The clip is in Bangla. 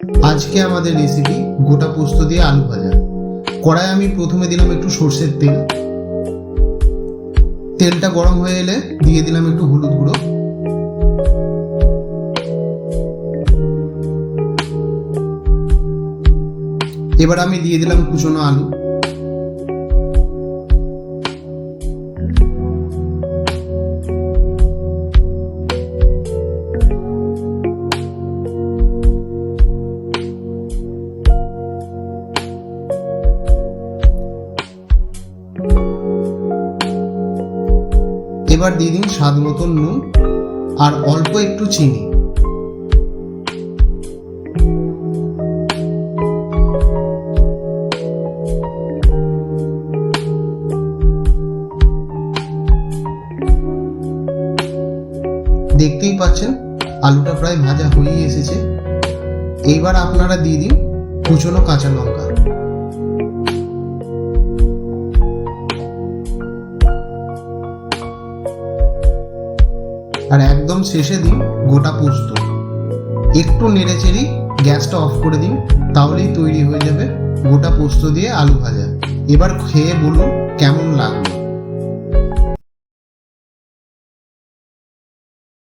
আজকে আমাদের রেসিপি গোটা পোস্ত দিয়ে আলু ভাজা। কড়াই আমি প্রথমে দিলাম একটু সর্ষের তেল। তেলটা গরম হয়ে এলে দিয়ে দিলাম একটু হলুদ গুঁড়ো। এবার আমি দিয়ে দিলাম কুচনো আলু। এবার দিয়ে দিন স্বাদ মতন নুন আর অল্প একটু চিনি। দেখতেই পাচ্ছেন, আলুটা প্রায় ভাজা হয়েই এসেছে। এইবার আপনারা দিয়ে দিন কুচনো কাঁচা লঙ্কা। আর একদম শেষে দিন গোটা পোস্ত। একটু নেড়ে চেড়ি গ্যাসটা অফ করে দিন, তাহলেই তৈরি হয়ে যাবে গোটা পোস্ত দিয়ে আলু ভাজা। এবার খেয়ে বলুন কেমন লাগল।